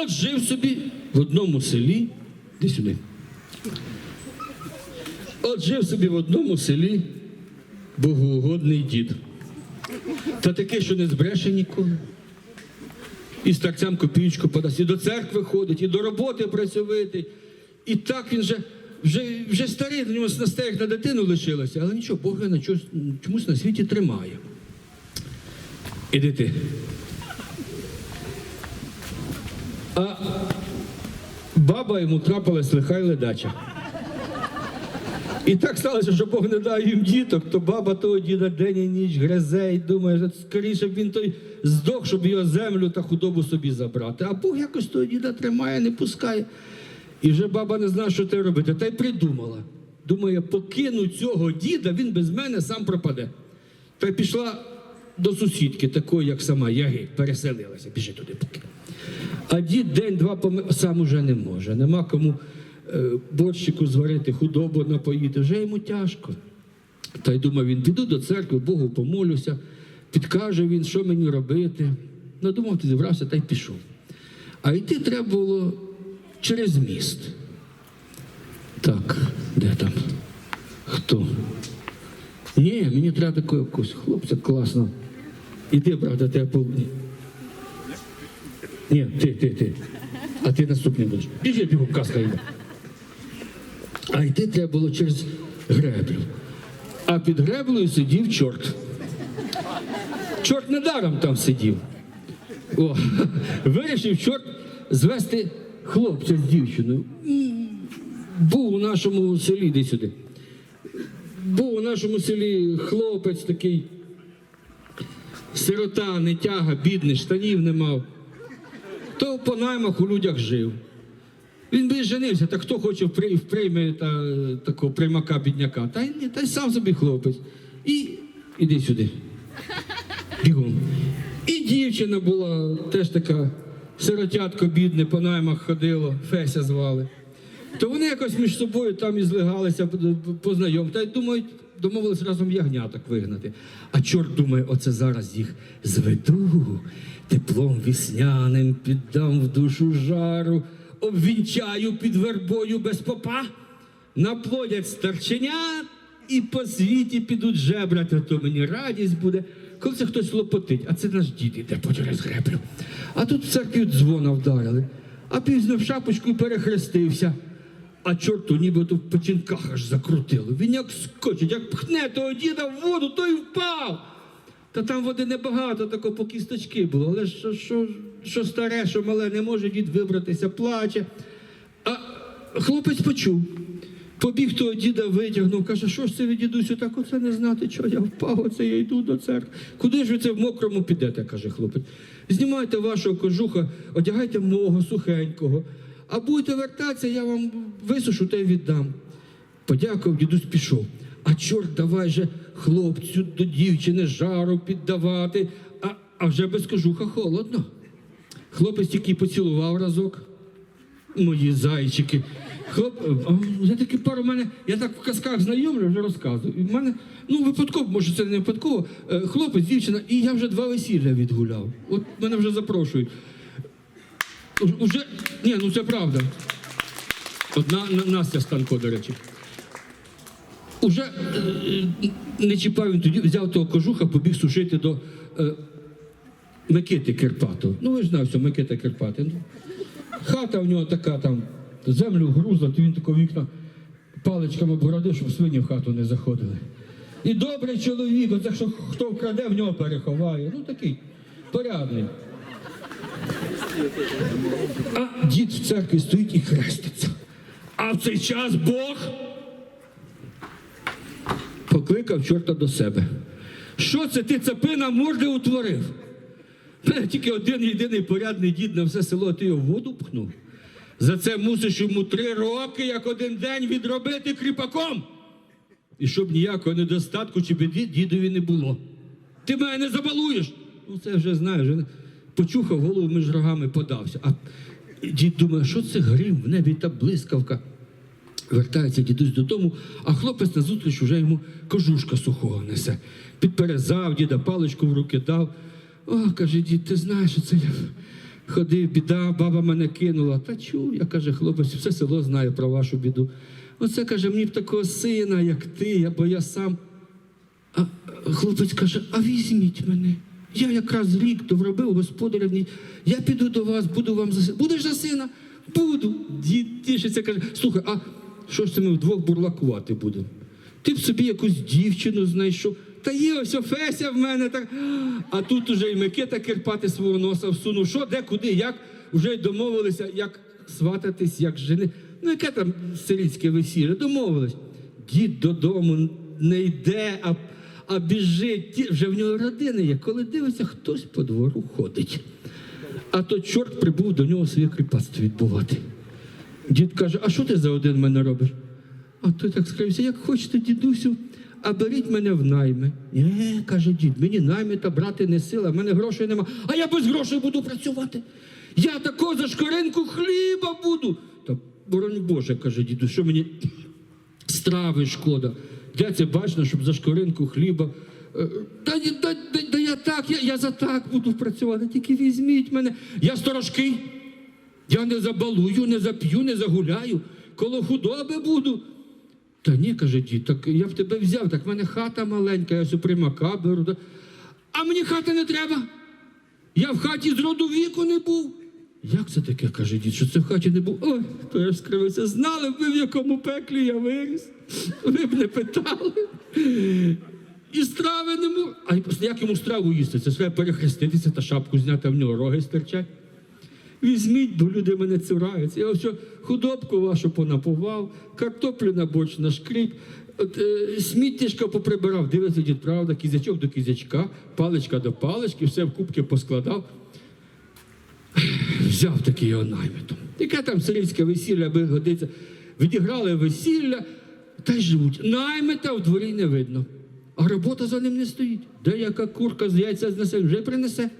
От жив собі в одному селі, де сюди. От жив собі в одному селі богоугодний дід. Та таке, що не збреше ніколи. І старцям копійку подасть, і до церкви ходить, і до роботи працьовитий. І так він вже, вже, вже старий, на нього снастей, як на дитину лишилося, але нічого, Бог на чомусь, на світі тримає. Іди ти. А баба йому трапилась лиха й ледача. І так сталося, що Бог не дав їм діток, то баба того діда день і ніч гризе і думає, що скоріше б він той здох, щоб його землю та худобу собі забрати. А Бог якось того діда тримає, не пускає. І вже баба не знає, що те робити. Та й придумала. Думає, покину цього діда, він без мене сам пропаде. Та й пішла до сусідки, такої, як сама Яги, переселилася, біжи туди поки. А дід день-два помер, сам уже не може. Нема кому е, борщику зварити, худобу напоїти, вже йому тяжко. Та й думав, він піду до церкви, Богу помолюся, підкаже він, що мені робити. Надумав, ти зібрався та й пішов. А йти треба було через міст. Так, де там? Хто? Ні, мені треба такого якогось хлопця класно. Іди, правда, тебе пол... Ні. Ти, ти, ти. А ти наступний будеш. Біжи, бігом, казка йде. А йти треба було через греблю. А під греблею сидів чорт. Чорт недаром там сидів. О, вирішив чорт звести хлопця з дівчиною. Був у нашому селі, де сюди. Був у нашому селі хлопець такий, сирота, нетяга, бідний, штанів не мав. То по наймах у людях жив. Він би женився, так хто хоче впри- вприйме та, такого приймака бідняка. Та й та й сам собі хлопець. І іди сюди. Бігом. І дівчина була теж така сиротятко бідне, по наймах ходило, Феся звали. То вони якось між собою там і злигалися, познайом. Та й думають, домовились разом ягняток вигнати. А чорт думає, оце зараз їх зведу, теплом вісняним піддам в душу жару, обвінчаю під вербою без попа, наплодять старченят і по світі підуть жебрати, а то мені радість буде. Коли це хтось лопотить, а це наш дід іде по через греблю. А тут в церкві дзвона вдарили, а пізно в шапочку перехрестився. А чорту нібито в печінках аж закрутило. Він як скочить, як пхне того діда в воду, той впав. Та там води небагато, тако по кісточки було. Але що, що, що старе, що мале, не може дід вибратися, плаче. А хлопець почув. Побіг того діда, витягнув, каже, що ж це ви, дідусю, так оце не знати, що я впав, оце я йду до церкви. Куди ж ви це в мокрому підете, каже хлопець. Знімайте вашого кожуха, одягайте мого сухенького, а будете вертатися, я вам висушу та й віддам. Подякував, дідусь пішов. А чорт давай же хлопцю до дівчини жару піддавати, а, а вже без кожуха холодно. Хлопець тільки поцілував разок. Мої зайчики. Хлоп, я таки пару мене, я так в казках знайомлю, вже розказую. В мене, ну випадково, може це не випадково, е, хлопець, дівчина, і я вже два весілля відгуляв. От мене вже запрошують. Уже, ні, ну це правда. Одна Настя Станко, до речі. Уже е, е, не чіпав він тоді, взяв того кожуха, побіг сушити до е, Микити Кирпатого. Ну, ви ж знаєте, Микита Кирпатий. Ну, Хата в нього така там, землю грузла, то він тако вікна паличками бородив, щоб свині в хату не заходили. І добрий чоловік, оце що хто вкраде, в нього переховає. Ну такий порядний. А дід в церкві стоїть і хреститься. А в цей час Бог покликав чорта до себе. Що це ти цапина морди утворив? Тільки один єдиний порядний дід на все село, а ти його в воду пхнув. За це мусиш йому три роки, як один день відробити кріпаком. І щоб ніякого недостатку чи біди дідові не було. Ти мене не забалуєш. Ну це вже знаєш, почухав голову між рогами, подався. А дід думає, що це грім в небі та блискавка. Вертається дідусь додому, а хлопець назустріч уже йому кожушка сухого несе. Підперезав, діда паличку в руки дав. О, каже, дід, ти знаєш, що це я ходив, біда, баба мене кинула. Та чув, я каже, хлопець, все село знає про вашу біду. Оце каже, мені б такого сина, як ти, бо я сам. А хлопець каже: а візьміть мене. Я якраз рік доробив господарівні. Я піду до вас, буду вам за сина. Будеш за сина? Буду. Дід тішиться, каже, слухай, а що ж це ми вдвох бурлакувати будемо? Ти б собі якусь дівчину знайшов. Та є ось Феся в мене так. А тут уже і Микита Кирпати свого носа всунув. Що, де, куди, як? Уже й домовилися, як свататись, як жени. Ну, яке там селіцьке весілля? Домовились. Дід додому не йде, а, а біжить. Вже в нього родина є. Коли дивиться, хтось по двору ходить. А то чорт прибув до нього своє кріпацтво відбувати. Дід каже: а що ти за один мене робиш? А той так скрився, як хочете, дідусю, а беріть мене в найми. Ні, каже дід, мені найми та брати не сила, в мене грошей нема. А я без грошей буду працювати. Я тако за шкоринку хліба буду. Та боронь Боже, каже діду, що мені страви шкода. Де це бачно, щоб за шкоринку хліба. Е, Та, та, та, та я так, я, я за так буду працювати, тільки візьміть мене. Я сторожкий. Я не забалую, не зап'ю, не загуляю, коло худоби буду. Та ні, каже дід, так я б тебе взяв, так в мене хата маленька, я сю примака беру. да. А мені хати не треба. Я в хаті з роду віку не був. Як це таке, каже дід, що це в хаті не був? Ой, то я ж скривився. Знали б ви, в якому пеклі я виріс. Ви б не питали. І страви не можу. А як йому страву їсти? Це треба перехреститися та шапку зняти, а в нього роги стирчать. Візьміть, бо люди мене цураються. Я ось худобку вашу понапував, картоплю на борщ нашкріп, е, сміттєшка поприбирав. Дивиться, дід, правда, кізячок до кізячка, паличка до палички, все в кубки поскладав. Взяв такий його наймитом. Яке там селівське весілля, аби годиться. Відіграли весілля та й живуть. Наймита в дворі не видно. А робота за ним не стоїть. Де яка курка з яйця знесе, вже принесе.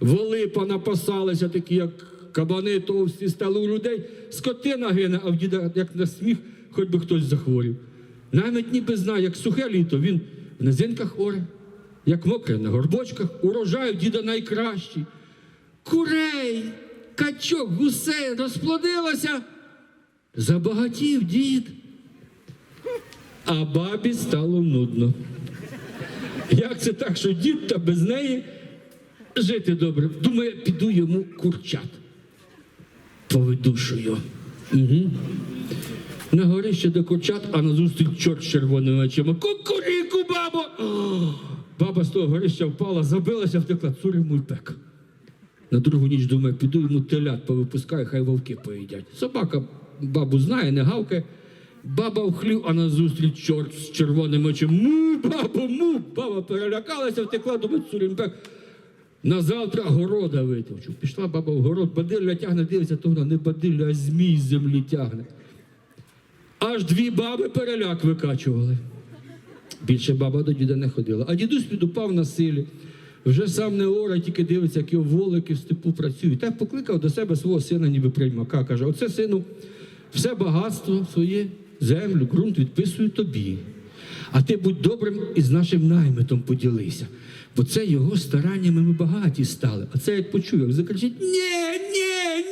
Воли понапасалися, такі, як кабани товсті, стали у людей. Скотина гине, а в діда, як на сміх, хоч би хтось захворів. Навіть ніби знає, як сухе літо, він в низинках оре, як мокре на горбочках, урожай у діда найкращий. Курей, качок, гусей розплодилося. Забагатів дід. А бабі стало нудно. Як це так, що дід та без неї жити добре? Думаю, піду йому курчат. Повидушую. Угу. На горище до курчат, а назустріч чорт червоними очима. Кукуріку, бабо! Баба з того горища впала, забилася, втекла, цур йому й пек. На другу ніч думаю, піду йому телят повипускаю, хай вовки поїдять. Собака бабу знає, не гавкає. Баба в хлів, а назустріч чорт з червоними очима. Му, бабо, му! Баба перелякалася, втекла, думає, цурімбек. На завтра города витовчу. Пішла баба в город, бадилля тягне, дивиться, то вона не бадилля, а змій з землі тягне. Аж дві баби переляк викачували. Більше баба до діда не ходила. А дідусь підупав на силі. Вже сам не ора, тільки дивиться, як його волики в степу працюють. Так покликав до себе свого сина, ніби приймака. Каже: оце сину, все багатство своє, землю, ґрунт відписую тобі. А ти будь добрим і з нашим наймитом поділися. Бо це його стараннями ми багаті стали. А це як почує, як закричить: Ні, ні,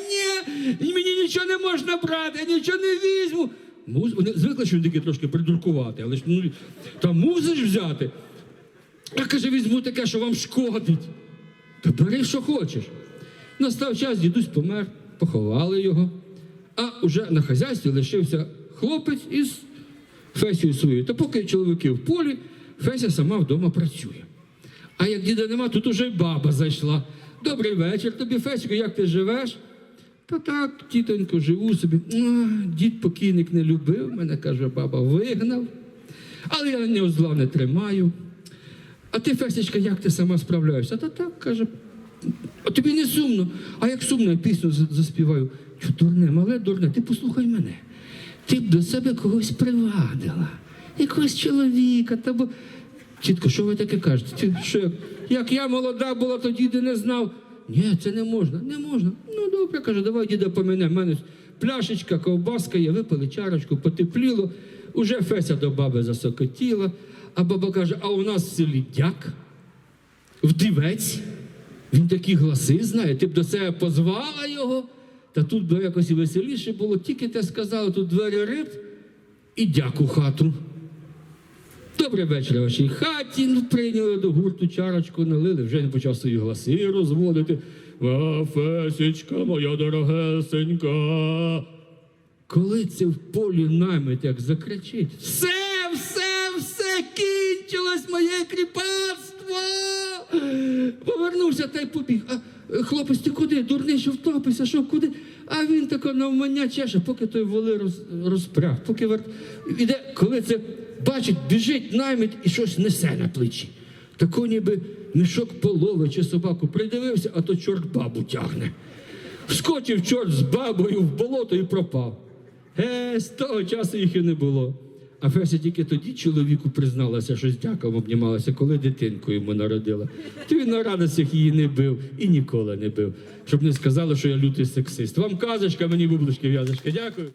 ні, мені нічого не можна брати, я нічого не візьму. Вони звикли, що він таки трошки придуркувати, але ж ну, та мусиш взяти. А каже, візьму таке, що вам шкодить. Та бери, що хочеш. Настав час, дідусь помер, поховали його. А уже на хазяйстві лишився хлопець із Фесією своєю. Та поки чоловіки в полі, Феся сама вдома працює. А як діда нема, тут уже й баба зайшла. Добрий вечір тобі, Фесіко, як ти живеш? Та так, тітонько, живу собі. «А, Дід покійник не любив мене, каже баба, вигнав. Але я на нього зла не тримаю. А ти, Фесечка, як ти сама справляєшся? Та так, каже, а тобі не сумно. А як сумно, я пісню заспіваю. Чу, дурне, мале дурне, ти послухай мене. Ти б до себе когось привадила, якогось чоловіка, та бо. Чітко, що ви таке кажете? Ті- Що, як, я молода була, то діди не знав. Ні, це не можна, не можна. Ну добре, каже, давай діда помине. В мене пляшечка, ковбаска є, випили чарочку, потепліло. Уже Феся до баби засокотіла, а баба каже, а у нас в селі дяк, вдівець, Він такі гласи знає, ти б до себе позвала його, та тут би якось веселіше було, тільки те сказали, тут двері риб і дяку хату. Добрий вечір вашій хаті. Ну, прийняли до гурту чарочку, налили, вже він почав свої гласи розводити. Вафесечка моя дорогесенька. Коли це в полі намет як закричить, все, все кінчилось моє кріпацтво. Повернувся та й побіг. А е, хлопець, ти куди? Дурний, що втопився, що куди? А він тако навмання чеше, поки той воли роз, розпряг, поки вер... іде, коли це бачить, біжить наймить і щось несе на плечі. Тако ніби мішок полови чи собаку придивився, а то чорт бабу тягне. Вскочив чорт з бабою в болото і пропав. Е, з того часу їх і не було. А Феся тільки тоді чоловіку призналася, що з дяком обнімалася, коли дитинку йому народила. То він на радостях її не бив і ніколи не бив, щоб не сказали, що я лютий сексист. Вам казочка, мені бублички в'язочка. Дякую.